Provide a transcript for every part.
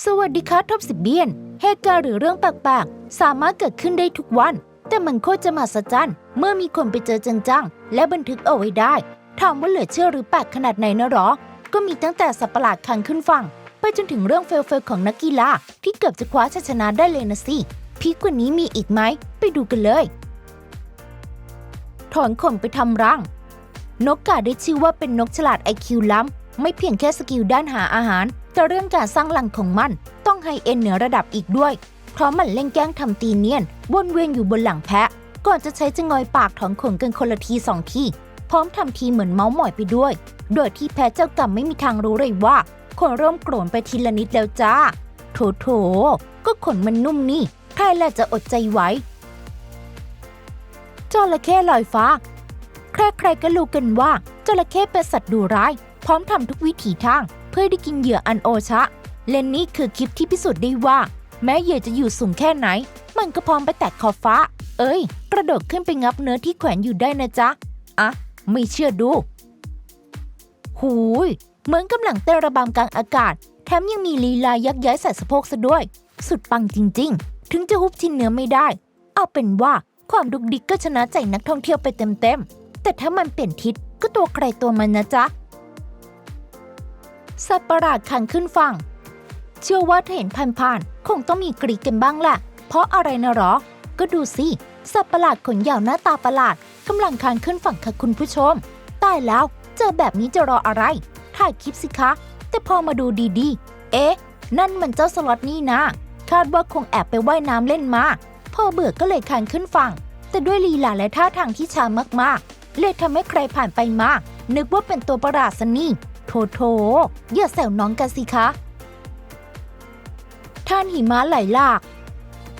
สวัสดีค่ะท็อปสิบเบียนเหตุการณ์หรือเรื่องแปลกๆ สามารถเกิดขึ้นได้ทุกวัน แต่มันโคตรจะมหัศจรรย์เมื่อมีคนไปเจอจังๆ และบันทึกเอาไว้ได้ถามว่าเหลือเชื่อหรือแปลกขนาดไหนนะหรอ ก็มีตั้งแต่สัตว์ประหลาดคังขึ้นฝั่ง ไปจนถึงเรื่องเฟลๆของนักกีฬาที่เกือบจะคว้าชัยชนะได้เลยนะสิพีกกว่านี้มีอีกไหม ไปดูกันเลย ถอนขนไปทำรัง นกกาได้ชื่อว่าเป็นนกฉลาดไอคิวล้ำไม่เพียงแค่สกิลด้านหาอาหาร แต่เรื่องการสร้างรังของมันต้องไฮเอ็นเหนือระดับอีกด้วย เพราะมันเล่นแกล้งทำตีเนียนวนเวียนอยู่บนหลังแพะ ก่อนจะใช้จะงอยปากถอนขนกันคนละทีสองทีพร้อมทำทีเหมือนเมาส์หมอยไปด้วย โดยที่แพะเจ้ากรรมไม่มีทางรู้เลยว่าขนเริ่มโกรนไปทีละนิดแล้วจ้า โถโถ ก็ขนมันนุ่มนี่ใครแหละจะอดใจไหวจระเข้ลอยฟ้า ใครๆก็รู้กันว่าจระเข้เป็นสัตว์ดุร้าย พร้อมทำทุกวิถีทาง เพื่อได้กินเหยื่ออันโอชะ และนี่คือคลิปที่พิสูจน์ได้ว่า แม้เหยื่อจะอยู่สูงแค่ไหน มันก็พร้อมไปแตะขอบฟ้า เอ้ย กระโดดขึ้นไปงับเนื้อที่แขวนอยู่ได้นะจ๊ะ อะ ไม่เชื่อดู หูย เหมือนกำลังเต้นระบำกลางอากาศ แถมยังมีลีลายักย้ายใส่สะโพกซะด้วย สุดปังจริง ๆ ถึงจะฮุบชิ้นเนื้อไม่ได้ เอาเป็นว่าความดุกดิกก็ชนะใจนักท่องเที่ยวไปเต็มๆ แต่ถ้ามันเปลี่ยนทิศก็ตัวใครตัวมันนะจ๊ะ สัตว์ประหลาดคันขึ้นฝั่ง เชื่อว่าถ้าเห็นผ่านๆคงต้องมีกรีดกันบ้างแหละ เพราะอะไรนะหรอ ก็ดูสิ สัตว์ประหลาดขนยาวหน้าตาประหลาดกำลังคานขึ้นฝั่งค่ะคุณผู้ชม ตายแล้ว เจอแบบนี้จะรออะไร ถ่ายคลิปสิคะ แต่พอมาดูดีๆ เอ๊ะ นั่นมันเจ้าสล็อตนี่นะ คาดว่าคงแอบไปว่ายน้ำเล่นมา พอเบื่อก็เลยคานขึ้นฝั่ง แต่ด้วยลีลาและท่าทางที่ช้ามากๆ เลยทำให้ใครผ่านไปมา นึกว่าเป็นตัวประหลาดซะนี่ ถโถอย่าแซวน้องกันสิคะท่านหิมะไหลหลาก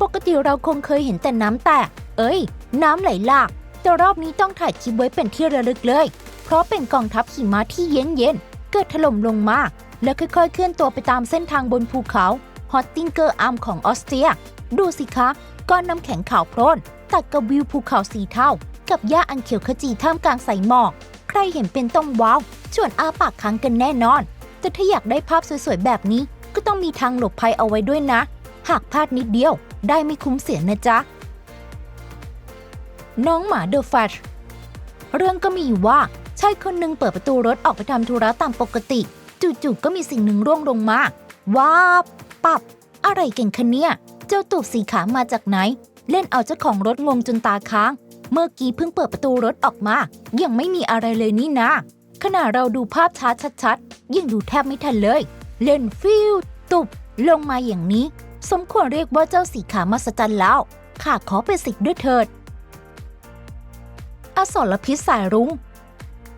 ปกติเราคงเคยเห็นแต่น้ำแตก เอ้ย น้ำไหลหลาก แต่รอบนี้ต้องถ่ายคลิปไว้เป็นที่ระลึกเลย เพราะเป็นกองทัพหิมะที่เย็นเย็นเกิดถล่มลงมา แล้วค่อยๆ เคลื่อนตัวไปตามเส้นทางบนภูเขาฮอตติงเกอร์อาร์มของออสเตรีย ดูสิคะ ก้อนน้ำแข็งขาวโพลนตัดกับวิวภูเขาสีเทากับหญ้าอันเขียวขจีท่ามกลางสายหมอก ใครเห็นเป็นต้องว้าว ชวนอาปากค้างกันแน่นอน แต่ถ้าอยากได้ภาพสวยๆ แบบนี้ ก็ต้องมีทางหลบภัยเอาไว้ด้วยนะ หากพลาดนิดเดียว ได้ไม่คุ้มเสียนะจ๊ะ น้องหมาเดอะแฟชเรื่องก็มีว่าชายคนหนึ่งเปิดประตูรถออกไปทำธุระตามปกติ จู่ๆก็มีสิ่งหนึ่งร่วงลงมาว้าปับ อะไรเกันคะเนี่ย เจ้าตูบสีขาวมาจากไหน เล่นเอาเจ้าของรถงงจนตาค้าง เมื่อกี้เพิ่งเปิดประตูรถออกมา ยังไม่มีอะไรเลยนี่นะ ขณะเราดูภาพช้าชัดๆยังดูแทบไม่ทันเลย เล่นฟิวตุบลงมาอย่างนี้ สมควรเรียกว่าเจ้าสีขาวมาสจันแล้วข้าขอเป็นสิทธิ์ด้วยเถิด อสรพิษสายรุง้ง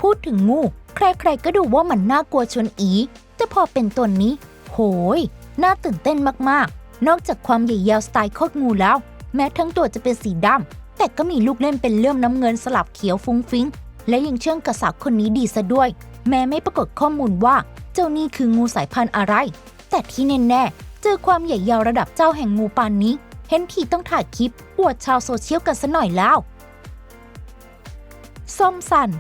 พูดถึงงู ใครๆก็ดูว่ามันน่ากลัวชวนอีแต่พอเป็นตัวนี้ โหย น่าตื่นเต้นมากๆ นอกจากความใหญ่ยาวสไตล์โคตรงูแล้ว แม้ทั้งตัวจะเป็นสีดำ แต่ก็มีลูกเล่นเป็นเลื่อมน้ำเงินสลับเขียวฟุ้งฟิ้ง และยังเชื่องกระสาวคนนี้ดีซะด้วย แม้ไม่ปรากฏข้อมูลว่า เจ้านี่คืองูสายพันธุ์อะไร แต่ที่แน่ๆเจอความใหญ่ยาวระดับเจ้าแห่งงูปานนี้ เห็นทีต้องถ่ายคลิปอวดชาวโซเชียลกันซะหน่อยแล้วส้มสัน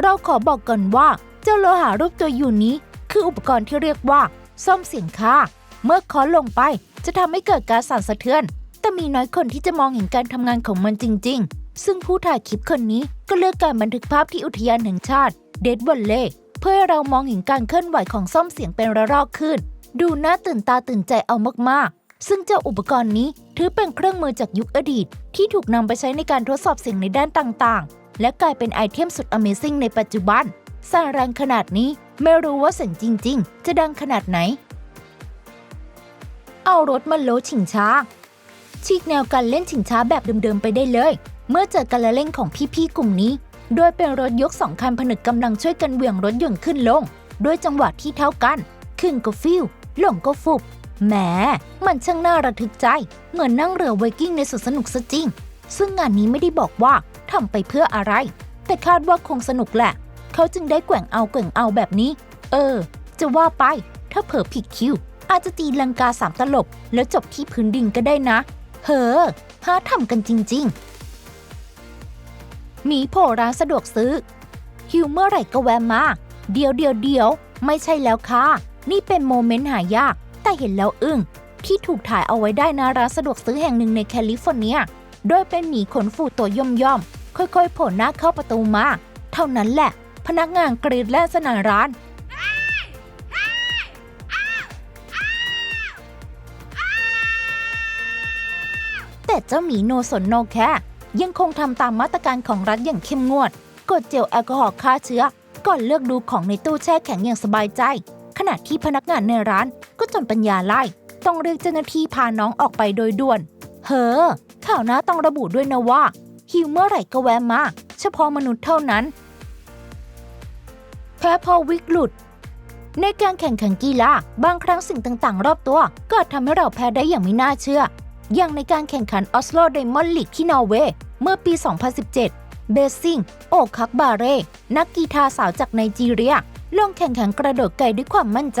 เราขอบอกก่อนว่าเจ้าโลหะรูปตัวอยู่นี้ คืออุปกรณ์ที่เรียกว่า ส้มเสียงค่า เมื่อเคอลงไป จะทำให้เกิดการสั่นสะเทือน แต่มีน้อยคนที่จะมองเห็นการทำงานของมันจริง ๆ ซึ่งผู้ถ่ายคลิปคนนี้ก็เลือกการบันทึกภาพที่อุทยานแห่งชาติเดดวันเล่เพื่อให้เรามองเห็นการเคลื่อนไหวของส้มเสียงเป็นระลอกขึ้น ดูน่าตื่นตาตื่นใจเอามากๆ ซึ่งเจ้าอุปกรณ์นี้ถือเป็นเครื่องมือจากยุคอดีต ที่ถูกนำไปใช้ในการทดสอบเสียงในด้านต่างๆ และกลายเป็นไอเทมสุด Amazing ในปัจจุบันสร้างแรงขนาดนี้ไม่รู้ว่าเสียงจริง ๆ จะดังขนาดไหน เอารถมาโลชิงช้าฉีกแนวการเล่นชิงช้าแบบเดิมๆไปได้เลย เมื่อเจอการละเล่นของพี่ๆกลุ่มนี้ โดยเป็นรถยกสองคันผนึกกำลังช่วยกันเหวี่ยงรถยนต์ขึ้นลง ด้วยจังหวะที่เท่ากัน ขึ้นก็ฟิวลงก็ฟุบแหมมันช่างน่าระทึกใจ เหมือนนั่งเรือไวกิ้งในสวนสนุกซะจริง ซึ่งงานนี้ไม่ได้บอกว่าทำไปเพื่ออะไร แต่คาดว่าคงสนุกแหละ เขาจึงได้แกว่งเอาแกว่งเอาแบบนี้ เออ จะว่าไป ถ้าเผลอผิดคิว อาจจะตีลังกาสามตลบ แล้วจบที่พื้นดินก็ได้นะ เฮ้อหาทำกันจริงๆ มีโผล่ร้านสะดวกซื้อ หิวเมื่อไหร่ก็แวะมา เดียวเดียวเดียวไม่ใช่แล้วค่ะ นี่เป็นโมเมนต์หายาก แต่เห็นแล้วอึ้ง ที่ถูกถ่ายเอาไว้ได้นะร้านสะดวกซื้อแห่งหนึ่งในแคลิฟอร์เนีย โดยเป็นหมีขนฟูตัวย่อมย่อมๆค่อยๆโผล่หน้าเข้าประตูมา เท่านั้นแหละ พนักงานกรีดและสนานร้าน แต่เจ้าหมีโนสนโนแค่ยังคงทำตามมาตรการของรัฐอย่างเข้มงวด กดเจลแอลกอฮอล์ฆ่าเชื้อ ก่อนเลือกดูของในตู้แช่แข็งอย่างสบายใจ ขณะที่พนักงานในร้านก็จนปัญญาไล่ ต้องเรียกเจ้าหน้าที่พาน้องออกไปโดยด่วน เฮ้อ ข่าวหน้าต้องระบุด้วยนะว่า หิวเมื่อไหร่ก็แวะมา เฉพาะมนุษย์เท่านั้น แพ้พอวิกหลุด ในการแข่งขันกีฬาบางครั้งสิ่งต่างๆ รอบตัวก็อาจทำให้เราแพ้ได้อย่างไม่น่าเชื่อ อย่างในการแข่งขันออสโลไดมอนด์ลีกที่นอร์เวย์เมื่อปี 2017 เบสซิงโอคักบาเร่นักกีฬาสาวจากไนจีเรีย ลงแข่งขันกระโดดไกลด้วยความมั่นใจ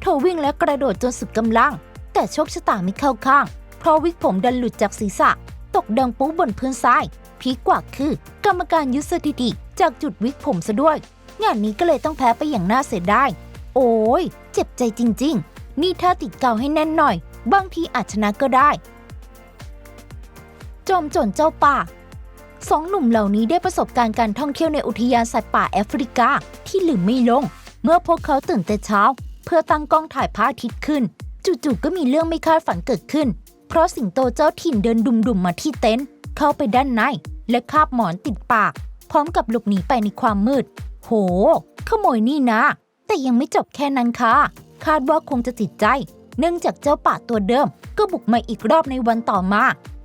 เธอวิ่งและกระโดดจนสุดกำลัง แต่โชคชะตาไม่เข้าข้าง เพราะวิกผมดันหลุดจากศีรษะ ตกดังปุ๊บบนพื้นทรายพีกว่าคือ กรรมการยึดสถิติจากจุดวิกผมซะด้วย งานนี้ก็เลยต้องแพ้ไปอย่างน่าเสียดายโอ้ยเจ็บใจจริง ๆ นี่ถ้าติดเกาให้แน่นหน่อย บางทีอาจชนะก็ได้ จอมโจรเจ้าป่าสองหนุ่มเหล่านี้ได้ประสบการณ์การท่องเที่ยวในอุทยานสัตว์ป่าแอฟริกาที่ลืมไม่ลง เมื่อพวกเขาตื่นแต่เช้า เพื่อตั้งกล้องถ่ายพระอาทิตย์ขึ้น จู่ๆก็มีเรื่องไม่คาดฝันเกิดขึ้น เพราะสิงโตเจ้าถิ่นเดินดุ่มๆมาที่เต็นท์เข้าไปด้านใน และคาบหมอนติดปาก พร้อมกับหลบหนีไปในความมืด โห ขโมยนี่นะ แต่ยังไม่จบแค่นั้นค่ะ คาดว่าคงจะติดใจ เนื่องจากเจ้าป่าตัวเดิม ก็บุกมาอีกรอบในวันต่อมา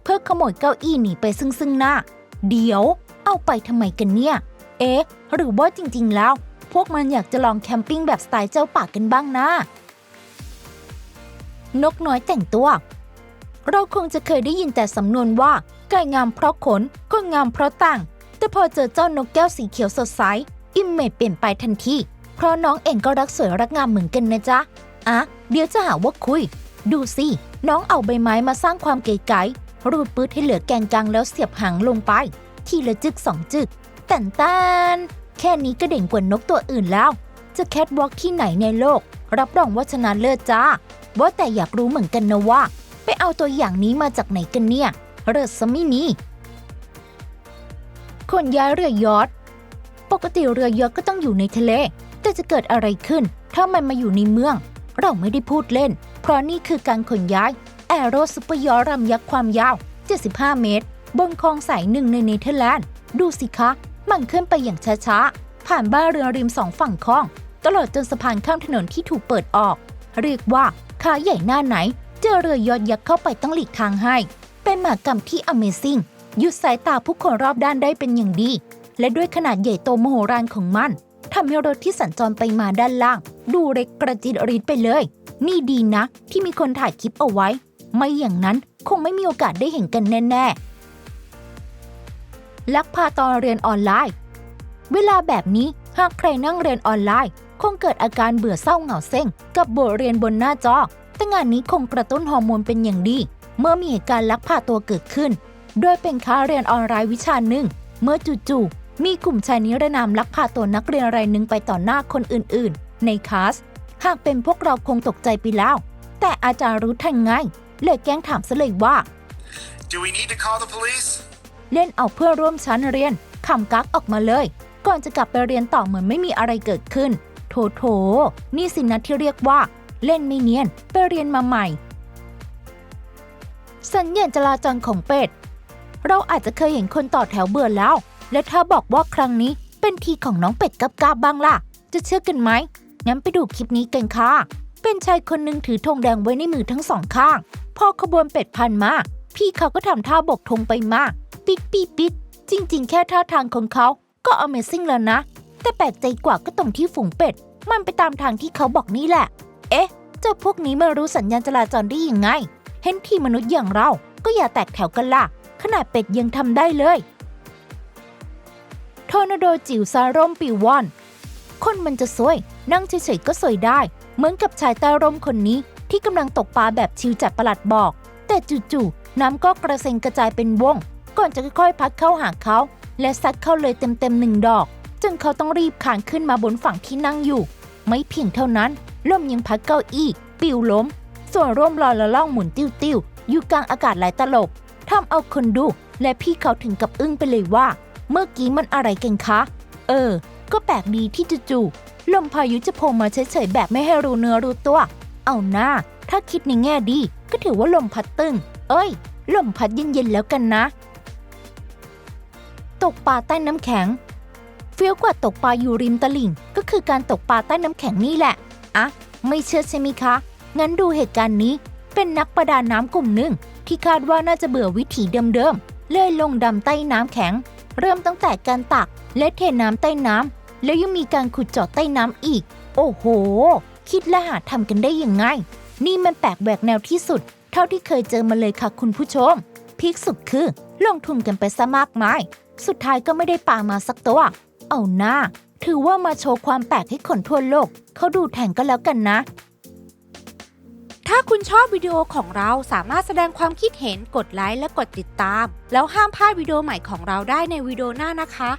พื่อขโมยเก้าอี้หนีไปซึ่งซึ่งหน้า เดี๋ยว เอาไปทำไมกันเนี่ย เอ๊ะ หรือว่าจริงๆแล้ว พวกมันอยากจะลองแคมปิ้งแบบสไตล์เจ้าป่ากันบ้างนะ นกน้อยแต่งตัว เราคงจะเคยได้ยินแต่สำนวนว่า ไก่งามเพราะขนก็งามเพราะต่าง แต่พอเจอเจ้านกแก้วสีเขียวสดใส อิมเมจเปลี่ยนไปทันที เพราะน้องเองก็รักสวยรักงามเหมือนกันนะจ๊ะ อะ เดี๋ยวจะหาว่าคุย ดูสิ น้องเอาใบไม้มาสร้างความเก๋ไก๋ รูดปืดให้เหลือแกนกลางแล้วเสียบหางลงไป ทีละจึกสองจึกแต่นตานแค่นี้ก็เด่นกว่านกตัวอื่นแล้ว จะแคทวอล์กที่ไหนในโลก รับรองว่าชนะเลิศจ้า ว่าแต่อยากรู้เหมือนกันนะว่า ไปเอาตัวอย่างนี้มาจากไหนกันเนี่ยเริศสมินีคนย้ายเรือยอทปกติเรือยอทก็ต้องอยู่ในทะเล แต่จะเกิดอะไรขึ้น ถ้ามันมาอยู่ในเมือง เราไม่ได้พูดเล่น เพราะนี่คือการขนย้าย แอโรซุปเปอร์ยอรำยักษ์ความยาว 75 เมตร บนคลองสายหนึ่งในเนเธอร์แลนด์ ดูสิคะ มันเคลื่อนไปอย่างช้าๆ ผ่านบ้านเรือริมสองฝั่งคลอง ตลอดจนสะพานข้ามถนนที่ถูกเปิดออก เรียกว่าขาใหญ่หน้าไหน เจอเรือยอดยักษ์เข้าไปต้องหลีกทางให้ เป็นหมากรรมที่ Amazing หยุดสายตาผู้คนรอบด้านได้เป็นอย่างดี และด้วยขนาดใหญ่โตมโหฬารของมันทำให้รถที่สัญจรไปมาด้านล่าง ดูเล็กกระจิตริดไปเลย นี่ดีนะ ที่มีคนถ่ายคลิปเอาไว้ ไม่อย่างนั้นคงไม่มีโอกาสได้เห็นกันแน่ๆ ลักพาตอนเรียนออนไลน์ เวลาแบบนี้หากใครนั่งเรียนออนไลน์ คงเกิดอาการเบื่อเศร้าเหงาเซ็ง กับบทเรียนบนหน้าจอ แต่งานนี้คงกระตุ้นฮอร์โมนเป็นอย่างดี เมื่อมีเหตุการณ์ลักพาตัวเกิดขึ้น โดยเป็นค้าเรียนออนไลน์วิชาหนึ่ง เมื่อจู่ๆมีกลุ่มชายนิรนามลักพาตัวนักเรียนรายหนึ่งไปต่อหน้าคนอื่นๆ ในคลาสหากเป็นพวกเราคงตกใจไปแล้ว แต่อาจารย์รู้ทันไง เลยแกล้งถามซะเลยว่า Do we need to call the police? เล่นเอาเพื่อนร่วมชั้นเรียนขำกักออกมาเลย ก่อนจะกลับไปเรียนต่อเหมือนไม่มีอะไรเกิดขึ้น โถโถ นี่สินะที่เรียกว่า เล่นไม่เนียน ไปเรียนมาใหม่ สัญญาณจราจรของเป็ด เราอาจจะเคยเห็นคนต่อแถวเบื่อแล้ว และถ้าบอกว่าครั้งนี้เป็นทีของน้องเป็ดกับกาบบ้างล่ะ จะเชื่อกันไหมงั้นไปดูคลิปนี้กันค่ะ เป็นชายคนหนึ่งถือธงแดงไว้ในมือทั้งสองข้าง พอขบวนเป็ดพันมาพี่เขาก็ทำท่าบกธงไปมา ปิดปีปิด จริง ๆ แค่ท่าทางของเขาก็ Amazing แล้วนะ แต่แปลกใจกว่าก็ตรงที่ฝูงเป็ด มันไปตามทางที่เขาบอกนี่แหละ เอ๊ะ เจ้าพวกนี้มารู้สัญญาณจราจรได้ยังไง เห็นที่มนุษย์อย่างเราก็อย่าแตกแถวกันล่ะ ขนาดเป็ดยังทำได้เลยทอร์นาโดจิ๋วซาร่มปิววอน คนมันจะสวย นั่งเฉยๆก็สวยได้ เหมือนกับชายใต้ร่มคนนี้ที่กำลังตกปลาแบบชิวจัดประหลัดบอก แต่จู่ๆน้ำก็กระเซ็นกระจายเป็นวง ก่อนจะค่อยๆ พัดเข้าหาเขา และซัดเข้าเลยเต็มๆหนึ่งดอก จนเขาต้องรีบขานขึ้นมาบนฝั่งที่นั่งอยู่ ไม่เพียงเท่านั้นลมยังพัดเก้าอี้ปิวล้ม ส่วนร่มลอยละล่องหมุนติ้วๆอยู่กลางอากาศหลายตลบทำเอาคนดู และพี่เขาถึงกับอึ้งไปเลยว่า เมื่อกี้มันอะไรกันคะ เออ ก็แปลกดีที่จู่ๆ ลมพายุจะโผล่มาเฉยๆแบบไม่ให้รู้เนื้อรู้ตัว เอาหน้า ถ้าคิดในแง่ดี ก็ถือว่าลมพัดตึง เอ้ย ลมพัดเย็นๆแล้วกันนะ ตกปลาใต้น้ำแข็ง เฟี้ยวกว่าตกปลาอยู่ริมตลิ่ง ก็คือการตกปลาใต้น้ำแข็งนี่แหละ อะ ไม่เชื่อใช่ไหมคะ งั้นดูเหตุการณ์นี้ เป็นนักประดาน้ำกลุ่มหนึ่งที่คาดว่าน่าจะเบื่อวิถีเดิมๆ เลยลงดำใต้น้ำแข็ง เริ่มตั้งแต่การตักและเทน้ำใต้น้ำ แล้วยังมีการขุดเจาะใต้น้ำอีก โอ้โห คิดและหาทำกันได้ยังไง นี่มันแปลกแหวกแนวที่สุด เท่าที่เคยเจอมาเลยค่ะคุณผู้ชม พีคสุดคือ ลงทุนกันไปซะมากมาย สุดท้ายก็ไม่ได้ปลามาสักตัว เอาหน้า ถือว่ามาโชว์ความแปลกให้คนทั่วโลก เขาดูแทนก็แล้วกันนะ ถ้าคุณชอบวิดีโอของเราสามารถแสดงความคิดเห็นกดไลค์และกดติดตาม แล้วห้ามพลาดวิดีโอใหม่ของเราได้ในวิดีโอหน้านะคะ